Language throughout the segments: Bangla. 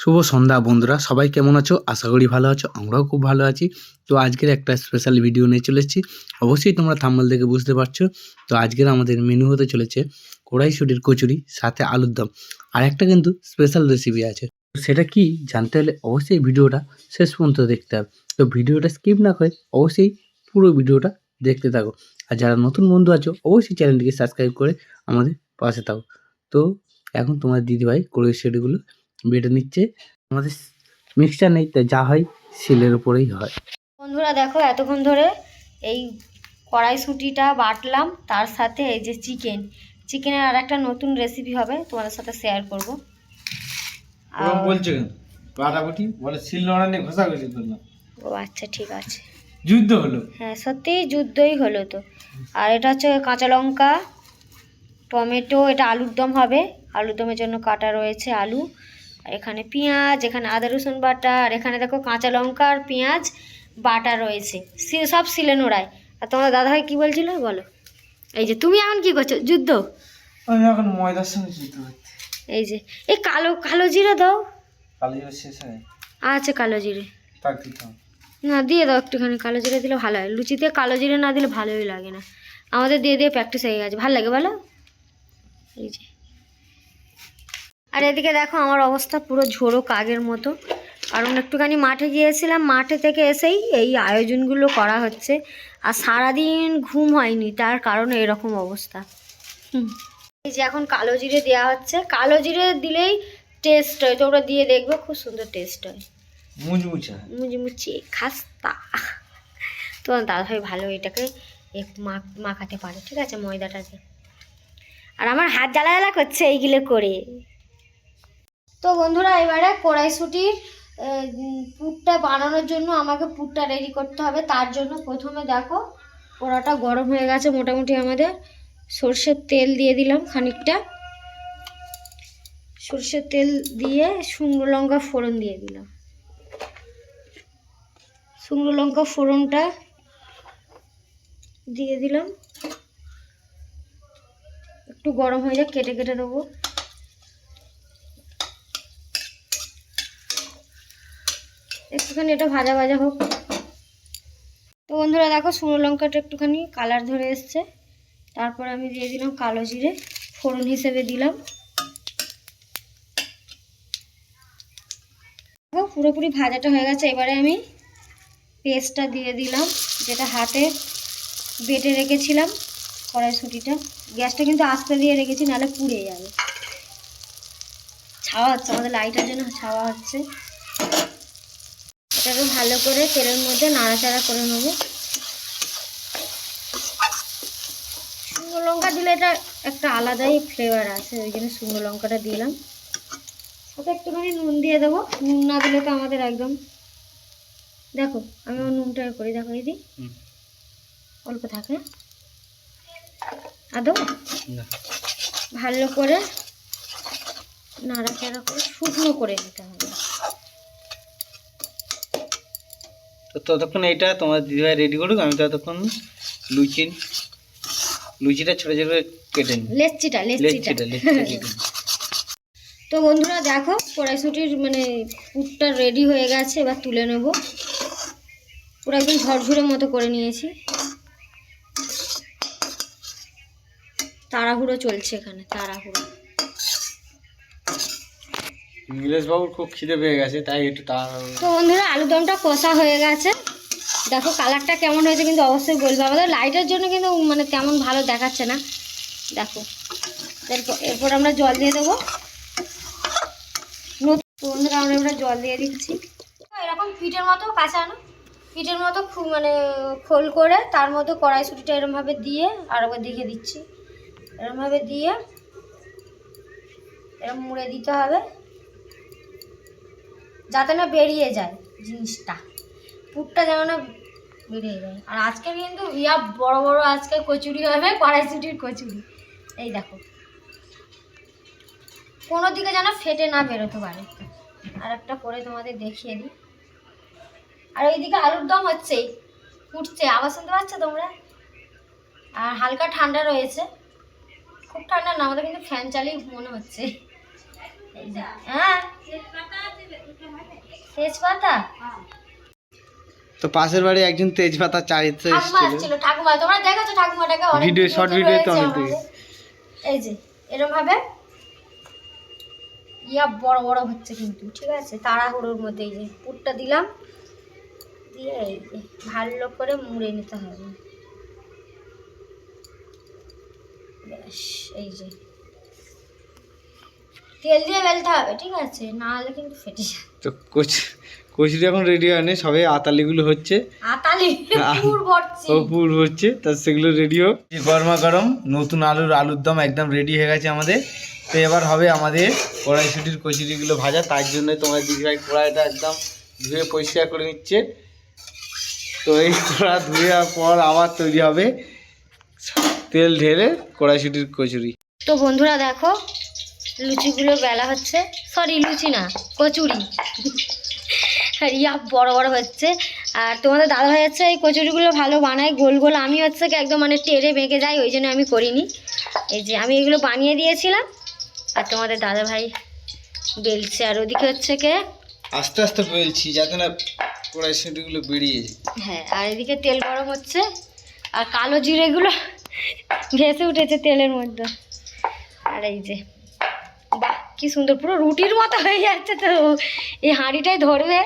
শুভ সন্ধ্যা বন্ধুরা, সবাই কেমন আছো? আশা করি ভালো আছো, আমরাও খুব ভালো আছি। তো আজকের একটা স্পেশাল ভিডিও নিয়ে চলেছি অবশ্যই তোমরা থাম্বল দেখে বুঝতে পারছ। তো আজকের আমাদের মেনু হতে চলেছে কড়াইশুটির কচুরি, সাথে আলুর দম। আর একটা কিন্তু স্পেশাল রেসিপি আছে। সেটা কি? জানতে হলে অবশ্যই ভিডিওটা শেষ পর্যন্ত দেখতে হবে। তো ভিডিওটা স্কিপ না করে অবশ্যই পুরো ভিডিওটা দেখতে থাকো। আর যারা নতুন বন্ধু আছো, অবশ্যই চ্যানেলটিকে সাবস্ক্রাইব করে আমাদের পাশে থাকো। তো এখন তোমার দিদিভাই কড়াইশুটিগুলো বেটে নিচ্ছে। আমাদের মিক্সচার নেই তাই যা হয় শিলের উপরেই হয়। বন্ধুরা দেখো এতক্ষণ ধরে এই কড়াইশুঁটিটা বাটলাম তার সাথে এই যে চিকেন চিকেনের আর একটা নতুন রেসিপি হবে তোমাদের সাথে শেয়ার করব। ওরকম বলছে কেন? বাটাবাটি বলে শিল নোড়া নিয়ে ঘষাঘষি করলাম ও আচ্ছা ঠিক আছে। যুদ্ধ হলো। হ্যাঁ সত্যিই যুদ্ধই হলো তো। আর এটা হচ্ছে কাঁচা লঙ্কা টমেটো এটা আলুর দম হবে। আলুর দমের জন্য কাটা রয়েছে আলু। আর এখানে পেঁয়াজ এখানে আদা রসুন বাটা আর এখানে দেখো কাঁচা লঙ্কা আর পেঁয়াজ বাটা রয়েছে। সব সিলে নোড়ায় আর তোমার দাদাভাই কী বলছিল বলো? এই যে তুমি এখন কি করছ? যুদ্ধ? আমি এখন ময়দার সঙ্গে যুদ্ধ এই যে এই কালো কালো জিরে দাও। কালো জিরা শেষ হয় আচ্ছা কালো জিরে। না দিয়ে দাও একটুখানি কালো জিরে দিলে ভালো হয়। লুচিতে কালো জিরে না দিলে ভালোই লাগে না। আমাদের দিয়ে দিয়ে প্র্যাকটিস হয়ে গেছে। ভালো লাগে বলো? এই যে। আর এদিকে দেখো আমার অবস্থা পুরো ঝোড়ো কাগের মতো। কারণ একটুখানি মাঠে গিয়েছিলাম মাঠে থেকে এসেই এই আয়োজনগুলো করা হচ্ছে। আর সারাদিন ঘুম হয়নি তার কারণে এরকম অবস্থা। এই যে এখন কালো জিরে দেওয়া হচ্ছে। কালো জিরে দিলেই টেস্ট হয় তোমরা দিয়ে দেখবে খুব সুন্দর টেস্ট হয়। মুচমুচা। মুচমুচে খাস্তা। তোমার দাদাভাই ভালো এটাকে মাখাতে পারে ঠিক আছে ময়দাটাকে। আর আমার হাত জ্বালা জ্বালা করছে এইগুলো করে। তো বন্ধুরা, এবারে কড়াইশুটির পুরটা বানানোর জন্য আমাকে পুরটা রেডি করতে হবে। তার জন্য প্রথমে দেখো কড়াটা গরম হয়ে গেছে মোটামুটি আমাদের। সর্ষের তেল দিয়ে দিলাম খানিকটা। সর্ষের তেল দিয়ে শুকনো লঙ্কা ফোড়ন দিয়ে দিলাম। শুকনো লঙ্কা ফোড়নটা দিয়ে দিলাম। একটু গরম হয়ে যাক, কেটে কেটে দেবো একটুখানি এটা ভাজা ভাজা হোক। তো বন্ধুরা দেখো শুকনো লঙ্কাটা একটুখানি কালার ধরে এসছে। তারপর আমি দিয়ে দিলাম কালো জিরে, ফোড়ন হিসেবে দিলাম। পুরোপুরি ভাজাটা হয়ে গেছে। এবারে আমি পেস্টটা দিয়ে দিলাম, যেটা হাতে বেটে রেখেছিলাম কড়াইশুটিটা। গ্যাসটা কিন্তু আস্তে দিয়ে রেখেছি, নাহলে পুড়ে যাবে। ছাওয়া হচ্ছে, আমাদের লাইটের জন্য ছাওয়া হচ্ছে। এটাকে ভালো করে তেলের মধ্যে নাড়াচাড়া করে নেব। শুকনো লঙ্কা দিলে এটা একটা আলাদাই ফ্লেভার আছে ওই জন্য শুকনো লঙ্কাটা দিলাম। ওকে একটুখানি নুন দিয়ে দেবো। নুন না দিলে তো আমাদের একদম দেখো আমি ওর নুনটা করি দেখো দিদি। অল্প থাকে। আদৌ? ভালো করে নাড়াচাড়া করে শুকনো করে নিতে হবে। তো ততক্ষণ এটা তোমার দিদিভাই রেডি করুক আমি ততক্ষণ লুচি লুচিটা ছোটো ছোটো কেটে নিই। লেচিটা লেচিটা তো বন্ধুরা দেখো কড়াইশুটির মানে পুরটা রেডি হয়ে গেছে এবার তুলে নেব। পুরো একদম ঝরঝরে মতো করে নিয়েছি। তাড়াহুড়ো চলছে এখানে তাড়াহুড়ো। নীলেশ বাবুর খুব খিদে পেয়ে গেছে, তাই একটু তাড়াতাড়ি তো বন্ধুরা আলুদমটা কষা হয়ে গেছে। দেখো কালারটা কেমন হয়েছে কিন্তু অবশ্যই বলবে। আমাদের লাইটের জন্য কিন্তু মানে তেমন ভালো দেখাচ্ছে না। দেখো, এরপর এরপর আমরা জল দিয়ে দেবো। বন্ধুরা, আমরা এবার জল দিয়ে দিচ্ছি। এরকম পিঠের মতো কাঁচানো পিঠের মতো খুব মানে খোল করে তার মধ্যে কড়াইশুটিটা এরমভাবে দিয়ে আর একবার দেখে দিচ্ছি। এরমভাবে দিয়ে এরম মুড়ে দিতে হবে। যাতে না বেরিয়ে যায় জিনিসটা। পুরটা যেন না বেরিয়ে যায়। আর আজকে কিন্তু ইয়া বড় বড় আজকে কচুরি হবে, কড়াইশুটির কচুরি। এই দেখো। কোনো দিকে যেন ফেটে না বেরোতে পারে। আর একটা করে তোমাদের দেখিয়ে দিই। আর ওইদিকে আলুর দম হচ্ছেই। ফুটছে। আবার শুনতে পাচ্ছ তোমরা? আর হালকা ঠান্ডা রয়েছে। খুব ঠান্ডা না, আমাদের কিন্তু ফ্যান চালিয়ে মনে হচ্ছে। হ্যাঁ। তেজপাতা? তো পাশের বাড়ি একজন তেজপাতা চাইতে এসেছিল। ঠাকুমা তোমরা দেখেছ ঠাকুমাটাকে অনেক ভিডিও, short ভিডিওতে রয়েছে অনেক। এই যে এরকম ভাবে ইয়া বড় বড় হচ্ছে কিন্তু ঠিক আছে? তাড়াহুড়োর মধ্যে এই যে পুরটা দিলাম। দিয়ে এই যে ভালো করে মুড়ে নিতে হবে। ব্যাস এই যে। তেল দিয়ে বেলতে হবে ঠিক আছে? না হলে কিন্তু ফেটে যাবে। তো কোচ কচুরি এখন রেডি হয়নি সবে আতালিগুলো হচ্ছে। আতালি? পুর ভরছি। ও পুর হচ্ছে তা সেগুলো রেডি হোক। গরমা গরম নতুন আলুর আলুর দম একদম রেডি হয়ে গেছে আমাদের। তো এবার হবে আমাদের কড়াইশুটির কচুরিগুলো ভাজা তার জন্য তোমার দিদিভাই কড়াইটা একদম ধুয়ে পরিষ্কার করে নিচ্ছে। তো এই কড়া ধুয়ে পর আবার তৈরি হবে তেল ঢেলে কড়াইশুটির কচুরি। তো বন্ধুরা দেখো লুচিগুলো বেলা হচ্ছে। সরি লুচি না কচুরি। ইয়া বড় বড় হচ্ছে। আর তোমাদের দাদা ভাই হচ্ছে এই কচুরিগুলো ভালো বানায় গোল গোল। আমি হচ্ছে কি একদম মানে টেরে বেঁকে যাই ওই জন্য আমি করিনি। এই যে আমি এগুলো বানিয়ে দিয়েছিলাম। আর তোমাদের দাদা ভাই বেলছে। আর ওদিকে হচ্ছে কে? আস্তে আস্তে বলছি যাতে না কড়াইশুটিগুলো বেরিয়ে যায়। হ্যাঁ আর এদিকে তেল গরম হচ্ছে। আর কালো জিরেগুলো ভেসে উঠেছে তেলের মধ্যে। আর এই যে কি সুন্দর পুরো রুটির মতো হয়ে যাচ্ছে তো। এই হাঁড়িটাই ধরবে।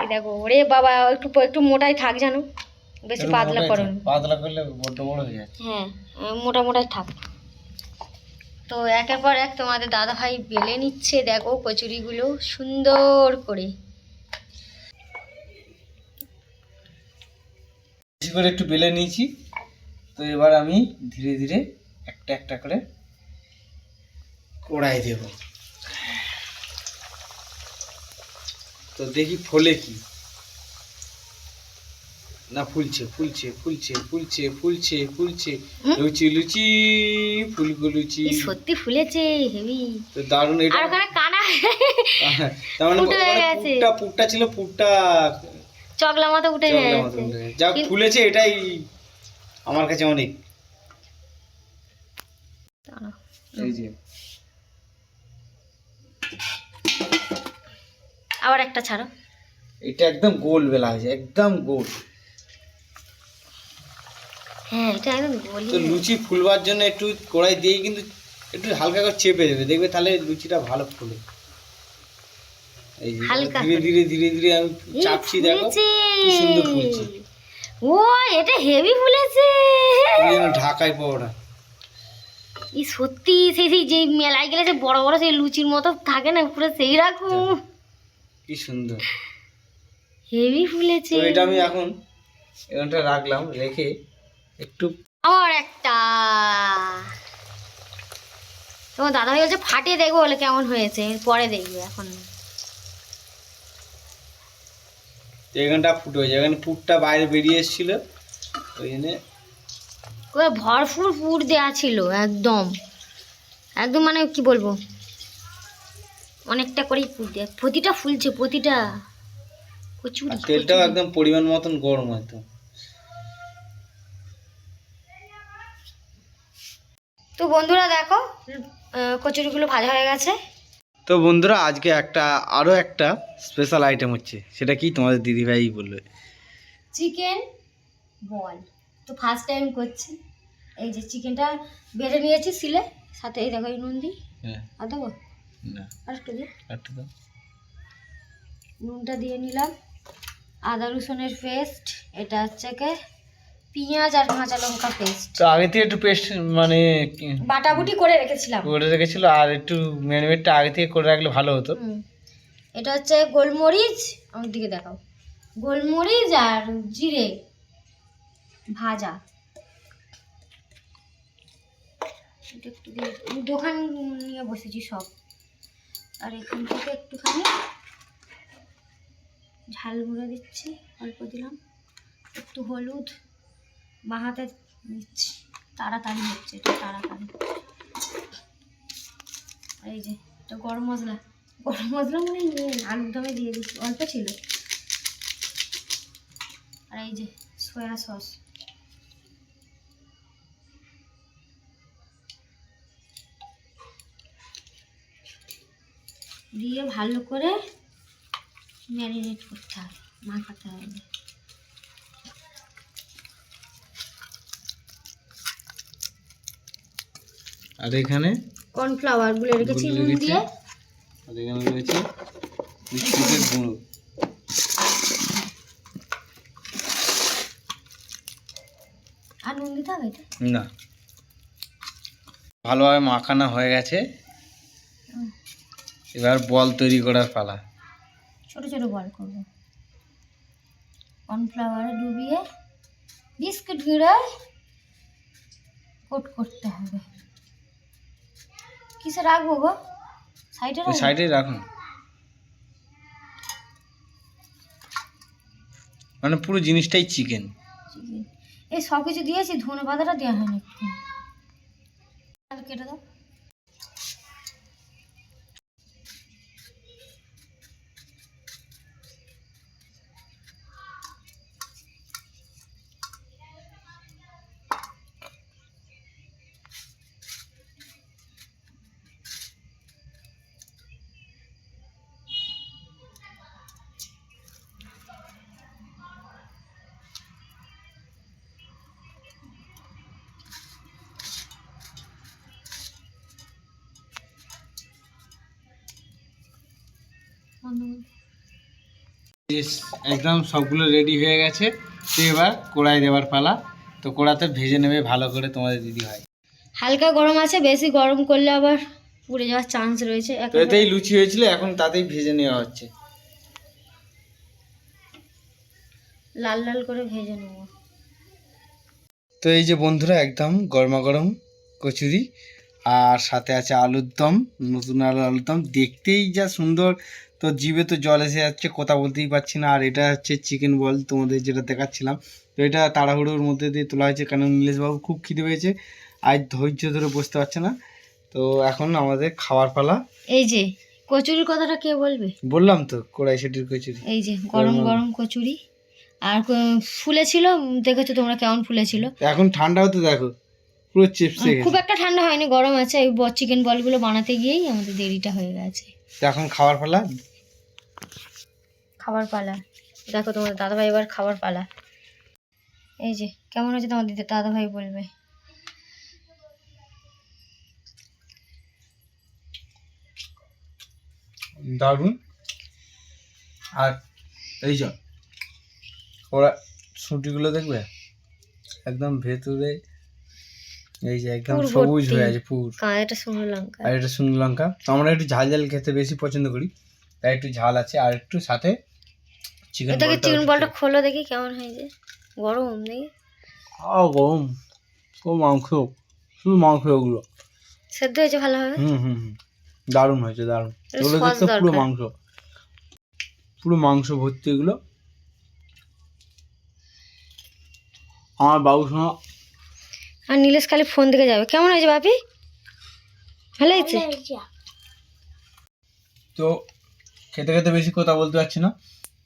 এই দেখো ওরে বাবা একটু একটু মোটাই থাক জানো। বেশি পাতলা করো পাতলা করলে বড্ড বড় হয়ে যায়। হ্যাঁ মোটা মোটাই থাক। তো একের পর এক তোমাদের দাদা ভাই বেলে নিচ্ছে দেখো কচুরিগুলো সুন্দর করে। বেশি করে একটু বেলে নিয়েছি। তো এবার আমি ধীরে ধীরে একটা একটা করে কড়াই দেব। তো দেখি ফলে কি? না ফুলছে ফুলছে ফুলছে ফুলছে ফুলছে ফুলছে। লুচি লুচি ফুলকো লুচি। সত্যি ফুলেছে হেভি তো দারুণ এটা। আর ওখানে কানা তার মানে ফুটে গেছে। পুরটা পুরটা ছিল পুরটা। চকলা মতো উঠে গেছে। যা ফুলেছে এটাই আমার কাছে অনেক। এই যে। আবার একটা ছাড়ো। এটা একদম গোল বেলা হয়েছে একদম গোল। হ্যাঁ এটা একদম গলি তো লুচি ফুলবার জন্য একটু কড়াই দিয়ে কিন্তু একটু হালকা করে চেপে দেবে দেখবে তাহলে লুচিটা ভালো ফুলে। এই হালকা ধীরে ধীরে ধীরে ধীরে আমি চাপছি দেখো কি সুন্দর ফুলছে। ও এটা হেভি ফুলেছে। ঢাকায় পাওয়া এই সত্যি সেই সেই যে মেলায় গেলে যে বড় বড় সেই লুচির মতো থাকে না পুরো সেই রকম। কি সুন্দর। হেভি ফুলেছে। তো এটা আমি এখন এখানটা রাখলাম রেখে একটু আবার একটা। তোমার দাদা ভাই বলছে ফাটিয়ে দেখব বলে কেমন হয়েছে পরে দেখবে এখন। এখানটা ফুটো হয়েছে। এখানে পুরটা বাইরে বেরিয়ে এসেছিল ওই জন্য পুরো ভরপুর পুর দেওয়া ছিল একদম। একদম মানে কি বলব? অনেকটা করেই পুর দেওয়া প্রতিটা ফুলছে প্রতিটা কচুরি তেলটাও একদম পরিমাণ মতন গরম একদম তো। বন্ধুরা দেখো কচুরিগুলো ভাজা হয়ে গেছে। তো বন্ধুরা আজকে একটা আরও একটা স্পেশাল আইটেম হচ্ছে সেটা কি তোমাদের দিদিভাই বলবে? চিকেন বল তো ফার্স্ট টাইম করছি। এই যে চিকেনটা বেড়ে নিয়েছি সিলে সাথে এই দেখো এই নুন দিই হ্যাঁ। আর দেবো? না। আর দিই। একটু দাও। নুনটা দিয়ে নিলাম। আদা রসুনের পেস্ট এটা হচ্ছে কে? পেঁয়াজ আর কাঁচা লঙ্কা পেস্ট। তো আগে থেকে একটু পেস্ট মানে বাটাবুটি করে রেখেছিলাম। করে রেখেছিল আর একটু ম্যারিনেটটা আগে থেকে করে রাখলে ভালো হতো। এটা হচ্ছে গোলমরিচ আমার দিকে দেখাও। গোলমরিচ আর জিরে ভাজা। দোকান নিয়ে বসেছি সব। আর এখান থেকে একটুখানি ঝাল গুঁড়ো দিচ্ছি, অল্প দিলাম। একটু হলুদ বাহাতে দিচ্ছি তাড়াতাড়ি হচ্ছে এটা তাড়াতাড়ি। এই যে এটা গরম মশলা গরম মশলা মানে নিয়ে দমে দিয়ে দিচ্ছি, অল্প ছিল। আর এই যে, সয়া সস। দিয়ে ভালো করে ম্যারিনেট করতে হবে মাখাতে হবে। আর এখানে কর্নফ্লাওয়ার গুলে রেখেছি নুন দিয়ে। আর এখানে রয়েছে বিস্কুটের গুঁড়ো। আর নুন দিতে হবে না। ভালোভাবে মাখানো হয়ে গেছে। এবার বল তৈরি করার পালা। ছোট ছোট বল করব। কর্নফ্লাওয়ারে ডুবিয়ে বিস্কুট গুঁড়ো কোট করতে হবে। কিসে রাখব গো? সাইডে সাইডে রাখুন। মানে পুরো জিনিসটাই চিকেন। এই সব কিছু দিয়েছি ধনে পাতাটা দেওয়া হয়নি কেটে দাও। একদম সবগুলো রেডি হয়ে গেছে। তো এবার কড়াই দেওয়ার পালা। তো কড়াতে ভেজে নেবে ভালো করে তোমাদের দিদি হয় হালকা গরম আছে বেশি গরম করলে আবার পুড়ে যাওয়ার চান্স রয়েছে। এতেই লুচি হয়েছিল এখন তাতেই ভেজে নেওয়া হচ্ছে। লাল লাল করে ভেজে নেব। তো এই যে বন্ধুরা একদম গরমা গরম কচুরি আর সাথে আছে আলুর দম নতুন আলু আলুর দম। দেখতেই যা সুন্দর তো জিভে তো জল এসে যাচ্ছে কথা বলতেই পারছি না। আর এটা হচ্ছে চিকেন বল তোমাদের যেটা দেখাচ্ছিলাম। তো এটা তাড়াহুড়োর মধ্যে দিয়ে তোলা হয়েছে কারণ নীলেশবাবু? খুব খিদে পেয়েছে। আজ ধৈর্য ধরে বসতে পারছে না। তো এখন আমাদের খাওয়ার পালা। এই যে কচুরির কথাটা কে বলবে? বললাম তো কড়াই সেটির কচুরি। এই যে গরম গরম কচুরি। আর ফুলেছিল দেখেছ তোমরা কেমন ফুলেছিল? এখন ঠান্ডা হতে দেখো পুরো চিপসে খুব একটা ঠান্ডা হয়নি গরম আছে। এই চিকেন বলগুলো বানাতে গিয়েই আমাদের দেরিটা হয়ে গেছে। তো এখন খাওয়ার পালা? খাবার পালা। দেখো তোমার দাদাভাই এবার খাবার পালা। এই যে কেমন হয়েছে তোমার দিদি দাদাভাই বলবে। দারুণ আর এই যে ওরা ছুটিগুলো দেখবে? একদম ভেতরে এই যে একদম সবুজ হয়ে আছে পুর। কাঁচাটা শুকনো লঙ্কা। আর এটা শুকনো লঙ্কা। তো আমরা একটু ঝাল ঝাল খেতে বেশি পছন্দ করি। তাই একটু ঝাল আছে। আর একটু সাথে চিকেন এটাকে চিকেন বলটা খোলো দেখি কেমন হয়েছে গরম দেখি। খাওয়া গরম। ও মাংস। শুধু মাংস ওগুলো সেদ্ধ হয়েছে ভালোভাবে? হুম হুম হুম। দারুণ হয়েছে দারুণ। এগুলো দেখতে পুরো মাংস। পুরো মাংস ভর্তি এগুলো। আমার বাবু শোনা আর নীলেশ খালি ফোন দিকে যাবে। কেমন হয়েছে বাপি ভালো হয়েছে? তো খেতে খেতে বেশি কথা বলতে পারছি না।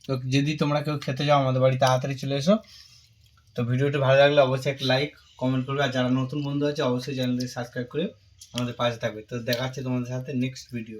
তো যদি তোমরা কেউ খেতে যাও আমাদের বাড়ি তাড়াতাড়ি চলে এসো। তো ভিডিওটি ভালো লাগলে অবশ্যই একটা লাইক কমেন্ট করবে। আর যারা নতুন বন্ধু আছে অবশ্যই চ্যানেলটি সাবস্ক্রাইব করে আমাদের পাশে থাকবে। তো দেখা হচ্ছে তোমাদের সাথে নেক্সট ভিডিও